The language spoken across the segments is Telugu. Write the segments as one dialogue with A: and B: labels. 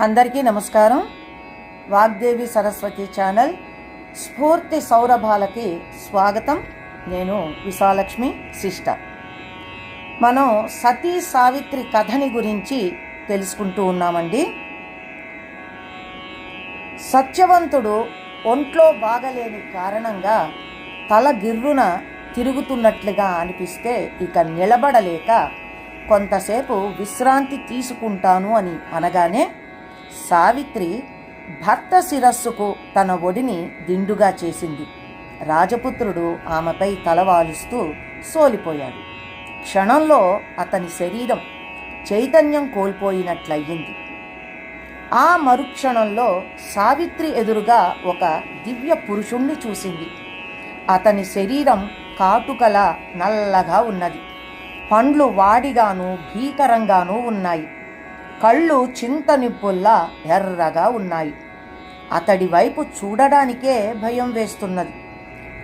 A: అందరికీ నమస్కారం. వాగ్దేవి సరస్వతి ఛానల్ స్ఫూర్తి సౌరభాలకి స్వాగతం. నేను విశాలక్ష్మి సిస్టర్. మనం సతీ సావిత్రి కథని గురించి తెలుసుకుంటూ ఉన్నామండి. సత్యవంతుడు ఒంట్లో బాగలేని కారణంగా తల గిర్రున తిరుగుతున్నట్లుగా అనిపిస్తే ఇక నిలబడలేక కొంతసేపు విశ్రాంతి తీసుకుంటాను అని అనగానే సావిత్రి భర్త శిరస్సుకు తన ఒడిని దిండుగా చేసింది. రాజపుత్రుడు ఆమెపై తలవాలుస్తూ సోలిపోయాడు. క్షణంలో అతని శరీరం చైతన్యం కోల్పోయినట్లయింది ఆ మరుక్షణంలో సావిత్రి ఎదురుగా ఒక దివ్య పురుషుణ్ణి చూసింది. అతని శరీరం కాటుకల నల్లగా ఉన్నది. పండ్లు వాడిగాను భీకరంగానూ ఉన్నాయి. కళ్ళు చింతనిప్పుల్లా ఎర్రగా ఉన్నాయి. అతడి వైపు చూడడానికే భయం వేస్తున్నది.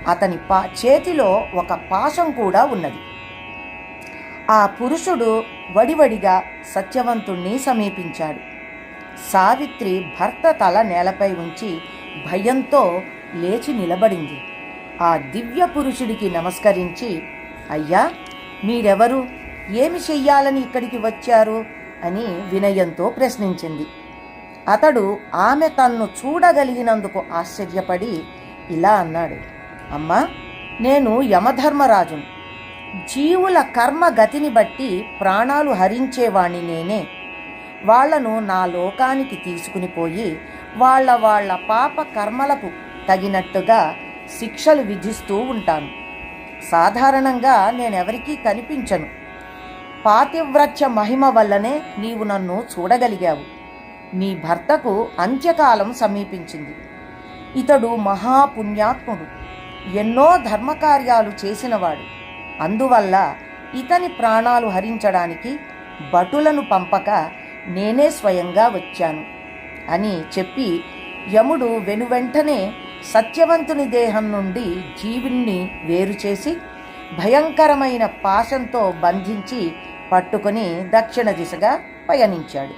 A: అతని పా చేతిలో ఒక పాశం కూడా ఉన్నది. ఆ పురుషుడు వడివడిగా సత్యవంతుణ్ణి సమీపించాడు. సావిత్రి భర్త తల నేలపై ఉంచి భయంతో లేచి నిలబడింది. ఆ దివ్య పురుషుడికి నమస్కరించి అయ్యా మీరెవరు? ఏమి చెయ్యాలని ఇక్కడికి వచ్చారు? అని వినయంతో ప్రశ్నించింది. అతడు ఆమె తన్ను చూడగలిగినందుకు ఆశ్చర్యపడి ఇలా అన్నాడు. అమ్మా నేను యమధర్మరాజును. జీవుల కర్మ గతిని బట్టి ప్రాణాలు హరించేవాణ్ణి నేనే. వాళ్ళను నా లోకానికి తీసుకుని పోయి వాళ్ళ వాళ్ళ పాప కర్మలకు తగినట్టుగా శిక్షలు విధిస్తూ ఉంటాను. సాధారణంగా నేనెవరికీ కనిపించను. పాతివ్రత్య మహిమ వల్లనే నీవు నన్ను చూడగలిగావు. నీ భర్తకు అంత్యకాలం సమీపించింది. ఇతడు మహాపుణ్యాత్ముడు. ఎన్నో ధర్మకార్యాలు చేసినవాడు. అందువల్ల ఇతని ప్రాణాలు హరించడానికి భటులను పంపక నేనే స్వయంగా వచ్చాను అని చెప్పి యముడు వెనువెంటనే సత్యవంతుని దేహం నుండి జీవుణ్ణి వేరు చేసి భయంకరమైన పాశంతో బంధించి పట్టుకొని దక్షిణ దిశగా పయనించాడు.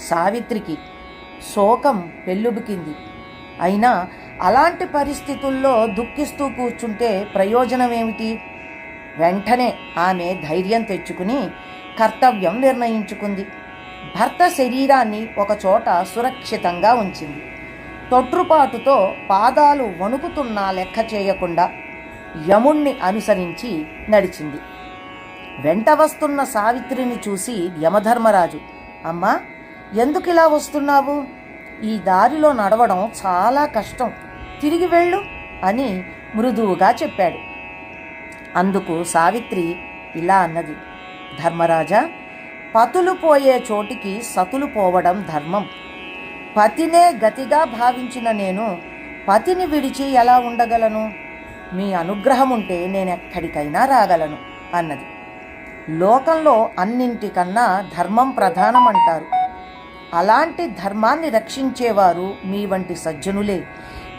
A: సావిత్రికి శోకం పెళ్ళుబుకింది అయినా అలాంటి పరిస్థితుల్లో దుఃఖిస్తూ కూర్చుంటే ప్రయోజనం ఏమిటి వెంటనే ఆమె ధైర్యం తెచ్చుకుని కర్తవ్యం నిర్ణయించుకుంది. భర్త శరీరాన్ని ఒకచోట సురక్షితంగా ఉంచింది. తొట్రుపాటుతో పాదాలు వణుకుతున్నా లెక్క చేయకుండా యముణ్ణి అనుసరించి నడిచింది. వెంట వస్తున్న సావిత్రిని చూసి యమధర్మరాజు అమ్మా ఎందుకు ఇలా వస్తున్నావు? ఈ దారిలో నడవడం చాలా కష్టం. తిరిగి వెళ్ళు అని మృదువుగా చెప్పాడు. అందుకు సావిత్రి ఇలా అన్నది ధర్మరాజా పతులు పోయే చోటికి సతులు పోవడం ధర్మం. పతినే గతిగా భావించిన నేను పతిని విడిచి ఎలా ఉండగలను? మీ అనుగ్రహం ఉంటే నేను ఎక్కడికైనా రాగలను అన్నది. లోకంలో అన్నింటికన్నా ధర్మం ప్రధానమంటారు. అలాంటి ధర్మాన్ని రక్షించేవారు మీ వంటి సజ్జనులే.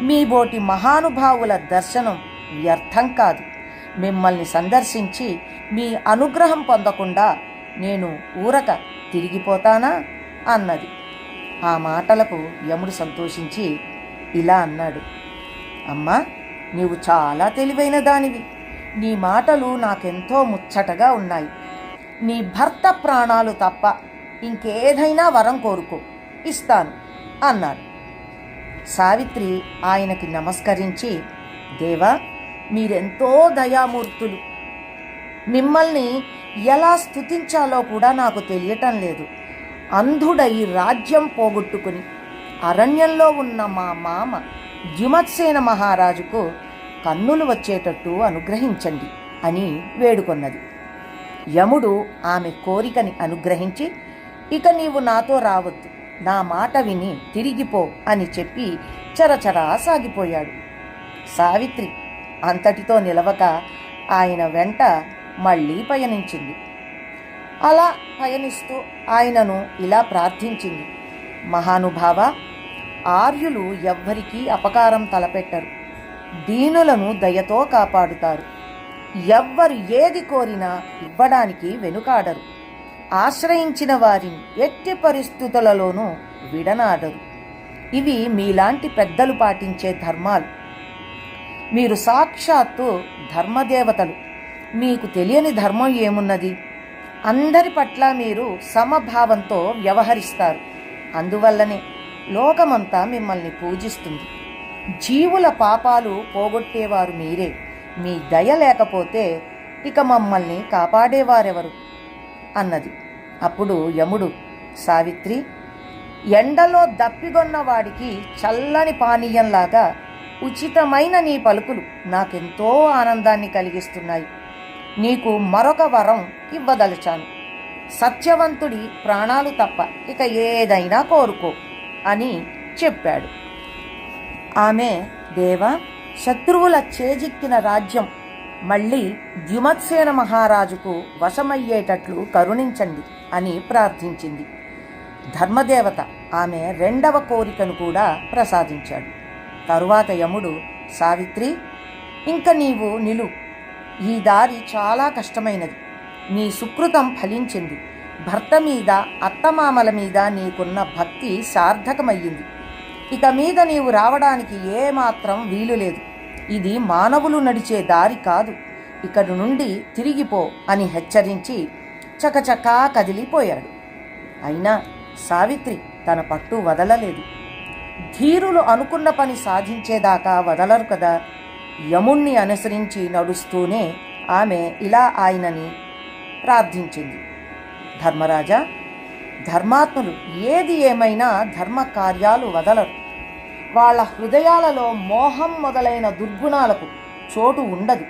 A: మీ బోటి మహానుభావుల దర్శనం వ్యర్థం కాదు. మిమ్మల్ని సందర్శించి మీ అనుగ్రహం పొందకుండా నేను ఊరక తిరిగిపోతానా? అన్నది. ఆ మాటలకు యముడు సంతోషించి ఇలా అన్నాడు. అమ్మా నీవు చాలా తెలివైన దానివి. నీ మాటలు నాకెంతో ముచ్చటగా ఉన్నాయి. నీ భర్త ప్రాణాలు తప్ప ఇంకేదైనా వరం కోరుకో. ఇస్తాను అన్నాడు. సావిత్రి ఆయనకి నమస్కరించి దేవా మీరెంతో దయామూర్తులు. మిమ్మల్ని ఎలా స్థుతించాలో కూడా నాకు తెలియటం లేదు. అంధుడై రాజ్యం పోగొట్టుకుని అరణ్యంలో ఉన్న మా మామ ద్యుమత్సేన మహారాజుకు కన్నులు వచ్చేటట్టు అనుగ్రహించండి అని వేడుకొన్నది. యముడు ఆమె కోరికని అనుగ్రహించి ఇక నీవు నాతో రావద్దు. నా మాట విని తిరిగిపో అని చెప్పి చరచరా సాగిపోయాడు. సావిత్రి అంతటితో నిలవక ఆయన వెంట మళ్ళీ పయనించింది. అలా పయనిస్తూ ఆయనను ఇలా ప్రార్థించింది. మహానుభావ ఆర్యులు ఎవ్వరికీ అపకారం తలపెట్టరు. దీనులను దయతో కాపాడుతారు. ఎవ్వరు ఏది కోరినా ఇవ్వడానికి వెనుకాడరు. ఆశ్రయించిన వారిని ఎట్టి పరిస్థితులలోనూ విడనాడరు. ఇవి మీలాంటి పెద్దలు పాటించే ధర్మాలు. మీరు సాక్షాత్తు ధర్మదేవతలు. మీకు తెలియని ధర్మం ఏమున్నది? అందరి పట్ల మీరు సమభావంతో వ్యవహరిస్తారు. అందువల్లనే లోకమంతా మిమ్మల్ని పూజిస్తుంది. జీవుల పాపాలు పోగొట్టేవారు మీరే. మీ దయ లేకపోతే ఇక మమ్మల్ని కాపాడేవారెవరు? అన్నది. అప్పుడు యముడు సావిత్రి ఎండలో దప్పిగొన్న వాడికి చల్లని పానీయంలాగా ఉచితమైన నీ పలుకులు నాకెంతో ఆనందాన్ని కలిగిస్తున్నాయి. నీకు మరొక వరం ఇవ్వదలిచాను. సత్యవంతుడి ప్రాణాలు తప్ప ఇక ఏదైనా కోరుకో అని చెప్పాడు. ఆమె దేవా శత్రువుల చేజిక్కిన రాజ్యం మళ్ళీ ద్యుమత్సేన మహారాజుకు వశమయ్యేటట్లు కరుణించండి అని ప్రార్థించింది. ధర్మదేవత ఆమె రెండవ కోరికను కూడా ప్రసాదించాడు. తరువాత యముడు సావిత్రి ఇంక నీవు నిలు. ఈ దారి చాలా కష్టమైనది. నీ సుకృతం ఫలించింది. భర్త మీద అత్తమామల మీద నీకున్న భక్తి సార్థకమయ్యింది. ఇక మీద నీవు రావడానికి ఏమాత్రం వీలు లేదు. ఇది మానవులు నడిచే దారి కాదు. ఇక్కడి నుండి తిరిగిపో అని హెచ్చరించి చకచకా కదిలిపోయాడు. అయినా సావిత్రి తన పట్టు వదలలేదు. ధీరులు అనుకున్న పని సాధించేదాకా వదలరు కదా. యముణ్ణి అనుసరించి నడుస్తూనే ఆమె ఇలా ఆయనని ప్రార్థించింది. ధర్మరాజా ధర్మాత్ములు ఏది ఏమైనా ధర్మ కార్యాలు వదలరు. వాళ్ళ హృదయాలలో మోహం మొదలైన దుర్గుణాలకు చోటు ఉండదు.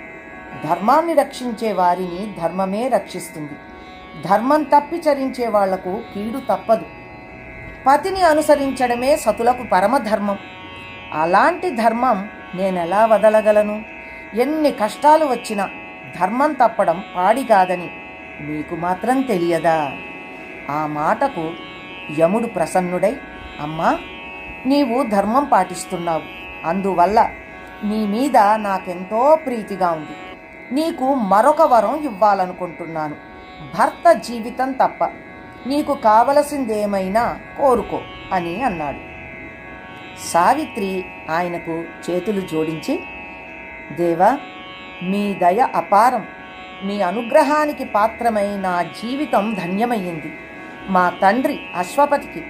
A: ధర్మాన్ని రక్షించే వారిని ధర్మమే రక్షిస్తుంది. ధర్మం తప్పి చరించే వాళ్ళకు కీడు తప్పదు. పతిని అనుసరించడమే సతులకు పరమధర్మం. అలాంటి ధర్మం నేనెలా వదలగలను? ఎన్ని కష్టాలు వచ్చినా ధర్మం తప్పడం పాడి కాదని మీకు మాత్రం తెలియదా? ఆ మాటకు యముడు ప్రసన్నుడై అమ్మా నీవు ధర్మం పాటిస్తున్నావు. అందువల్ల నీ మీద నాకెంతో ప్రీతిగా ఉంది. నీకు మరొక వరం ఇవ్వాలనుకుంటున్నాను. భర్త జీవితం తప్ప నీకు కావలసిందేమైనా కోరుకో అని అన్నాడు. సావిత్రి ఆయనకు చేతులు జోడించి దేవా మీ దయ అపారం. మీ అనుగ్రహానికి పాత్రమై నా జీవితం ధన్యమయ్యింది. మా తండ్రి అశ్వపతికి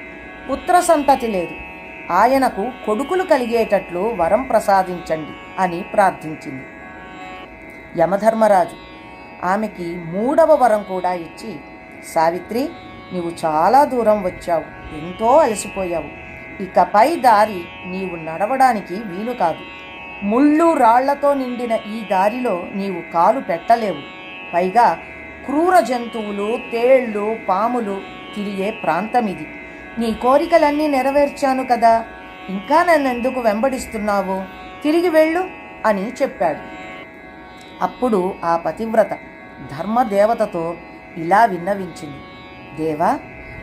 A: పుత్ర సంతతి లేదు. ఆయనకు కొడుకులు కలిగేటట్లు వరం ప్రసాదించండి అని ప్రార్థించింది. యమధర్మరాజు ఆమెకి మూడవ వరం కూడా ఇచ్చి సావిత్రి నీవు చాలా దూరం వచ్చావు ఎంతో అలసిపోయావు. ఇకపై దారి నీవు నడవడానికి వీలు కాదు. ముళ్ళు రాళ్ళతో నిండిన ఈ దారిలో నీవు కాలు పెట్టలేవు. పైగా క్రూర జంతువులు తేళ్ళు పాములు తిరిగే ప్రాంతం ఇది నీ కోరికలన్నీ నెరవేర్చాను కదా. ఇంకా నన్నెందుకు వెంబడిస్తున్నావు? తిరిగి వెళ్ళు అని చెప్పాడు. అప్పుడు ఆ పతివ్రత ధర్మదేవతతో ఇలా విన్నవించింది. దేవా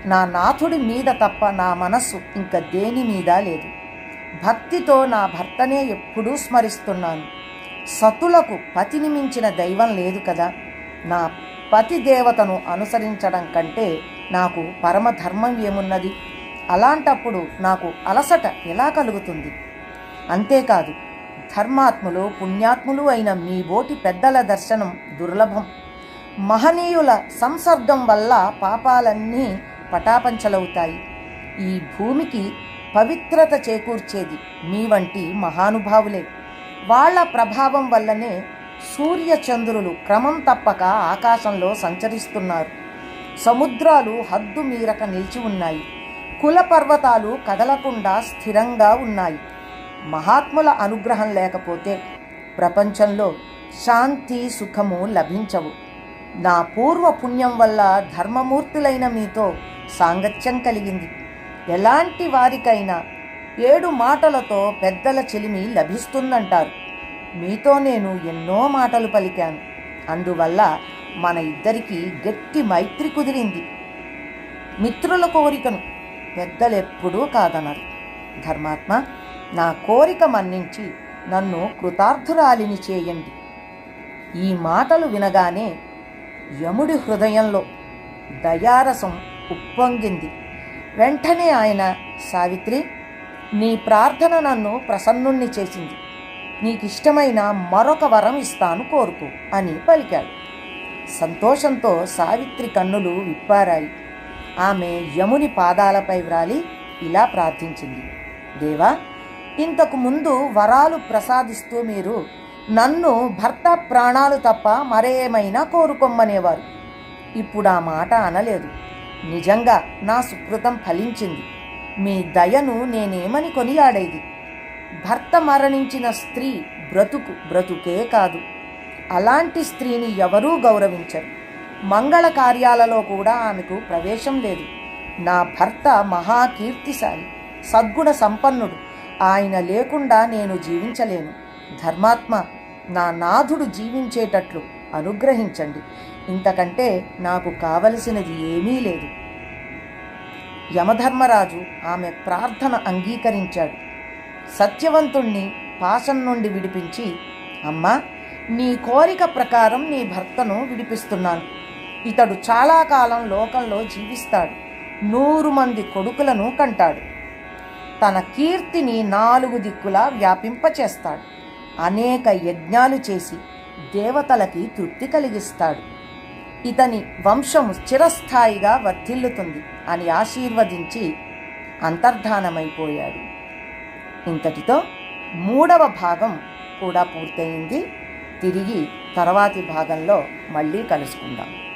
A: నా నాథుడి మీద తప్ప నా మనస్సు ఇంక దేని మీద లేదు. భక్తితో నా భర్తనే ఎప్పుడూ స్మరిస్తున్నాను. సతులకు పతిని మించిన దైవం లేదు కదా. నా పతి దేవతను అనుసరించడం కంటే నాకు పరమధర్మం ఏమున్నది? అలాంటప్పుడు నాకు అలసట ఎలా కలుగుతుంది? అంతేకాదు ధర్మాత్ములు పుణ్యాత్ములు అయిన మీ బోటి పెద్దల దర్శనం దుర్లభం. మహనీయుల సంసర్గం వల్ల పాపాలన్నీ పటాపంచలవుతాయి. ఈ భూమికి పవిత్రత చేకూర్చేది మీ వంటి మహానుభావులే. వాళ్ళ ప్రభావం వల్లనే సూర్య చంద్రులు క్రమం తప్పక ఆకాశంలో సంచరిస్తున్నారు. సముద్రాలు హద్దు మీరక నిలిచి ఉన్నాయి. కుల పర్వతాలు కదలకుండా స్థిరంగా ఉన్నాయి. మహాత్ముల అనుగ్రహం లేకపోతే ప్రపంచంలో శాంతి సుఖము లభించవు. నా పూర్వ పుణ్యం వల్ల ధర్మమూర్తులైన మీతో సాంగత్యం కలిగింది. ఎలాంటి వారికైనా ఏడు మాటలతో పెద్దల చెలిమి లభిస్తుందంటారు. మీతో నేను ఎన్నో మాటలు పలికాను. అందువల్ల మన ఇద్దరికీ గట్టి మైత్రి కుదిరింది. మిత్రుల కోరికను పెద్దలెప్పుడూ కాదనరు. ధర్మాత్మ నా కోరిక మన్నించి నన్ను కృతార్థురాలిని చేయండి. ఈ మాటలు వినగానే యముడి హృదయంలో దయారసం ఉప్పొంగింది. వెంటనే ఆయన సావిత్రి నీ ప్రార్థన నన్ను ప్రసన్నుణ్ణి చేసింది. నీకిష్టమైన మరొక వరం ఇస్తాను కోరుకో అని పలికాడు. సంతోషంతో సావిత్రి కన్నులు విప్పారాయి. ఆమె యముని పాదాలపై వ్రాలి ఇలా ప్రార్థించింది. దేవా ఇంతకు ముందు వరాలు ప్రసాదిస్తూ మీరు నన్ను భర్త ప్రాణాలు తప్ప మరేమైనా కోరుకొమ్మనేవారు. ఇప్పుడు ఆ మాట అనలేదు. నిజంగా నా సుకృతం ఫలించింది. మీ దయను నేనేమని కొనియాడేది? భర్త మరణించిన స్త్రీ బ్రతుకు బ్రతుకే కాదు. అలాంటి స్త్రీని ఎవరూ గౌరవించరు. మంగళ కార్యాలలో కూడా ఆమెకు ప్రవేశం లేదు. నా భర్త మహాకీర్తిశాలి సద్గుణ సంపన్నుడు. ఆయన లేకుండా నేను జీవించలేను. ధర్మాత్మ నా నాథుడు జీవించేటట్లు అనుగ్రహించండి. ఇంతకంటే నాకు కావలసినది ఏమీ లేదు. యమధర్మరాజు ఆమె ప్రార్థన అంగీకరించాడు. సత్యవంతుణ్ణి పాశం నుండి విడిపించి అమ్మా నీ కోరిక ప్రకారం నీ భర్తను విడిపిస్తున్నాను. ఇతడు చాలా కాలం లోకంలో జీవిస్తాడు. నూరు మంది కొడుకులను కంటాడు. తన కీర్తిని నాలుగు దిక్కులా వ్యాపింపచేస్తాడు. అనేక యజ్ఞాలు చేసి దేవతలకి తృప్తి కలిగిస్తాడు. ఇతని వంశం చిరస్థాయిగా వర్ధిల్లుతుంది అని ఆశీర్వదించి అంతర్ధానమైపోయాడు. ఇంతటితో మూడవ భాగం కూడా పూర్తయింది. తిరిగి తర్వాతి భాగంలో మళ్ళీ కలుసుకుందాం.